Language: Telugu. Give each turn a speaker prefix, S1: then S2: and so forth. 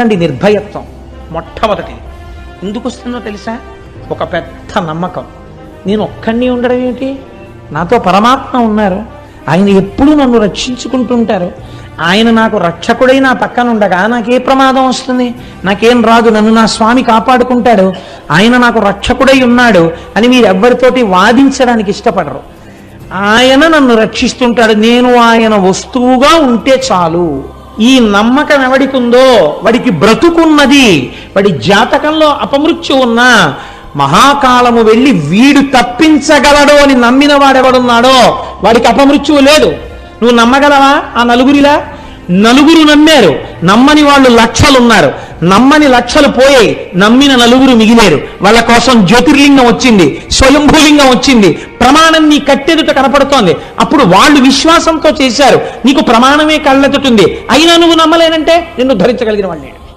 S1: అండి నిర్భయత్వం. మొట్టమొదటిది ఎందుకు వస్తుందో తెలుసా? ఒక పెద్ద నమ్మకం. నేను ఒక్కడిని ఉండడం ఏమిటి నాతో పరమాత్మ ఉన్నారు. ఆయన ఎప్పుడూ నన్ను రక్షించుకుంటుంటారు. ఆయన నాకు రక్షకుడై నా పక్కన ఉండగా నాకే ప్రమాదం వస్తుంది. నాకేం రాదు. నన్ను నా స్వామి కాపాడుకుంటాడు. ఆయన నాకు రక్షకుడై ఉన్నాడు అని మీరు ఎవ్వరితోటి వాదించడానికి ఇష్టపడరు. ఆయన నన్ను రక్షిస్తుంటాడు. నేను ఆయన వస్తువుగా ఉంటే చాలు. ఈ నమ్మకం ఎవడికి ఉందో వాడికి బ్రతుకున్నది వాడి జాతకంలో అపమృత్యు ఉన్నా మహాకాలము వెళ్ళి వీడు తప్పించగలడు అని నమ్మిన వాడెవడున్నాడో వాడికి అపమృత్యువు లేదు నువ్వు నమ్మగలవా ఆ నలుగురిలా? నలుగురు నమ్మారు. నమ్మని వాళ్ళు లక్షలు ఉన్నారు నమ్మని లక్షలు పోయాయి నమ్మిన నలుగురు మిగిలేరు. వాళ్ళ కోసం జ్యోతిర్లింగం వచ్చింది స్వయంభూలింగం వచ్చింది. ప్రమాణం నీ కట్టెదుట కనపడుతోంది. అప్పుడు వాళ్ళు విశ్వాసంతో చేశారు. నీకు ప్రమాణమే కళ్ళెదుటుంది అయినా నువ్వు నమ్మలేనంటే నిన్ను ధరించగలిగిన వాళ్ళు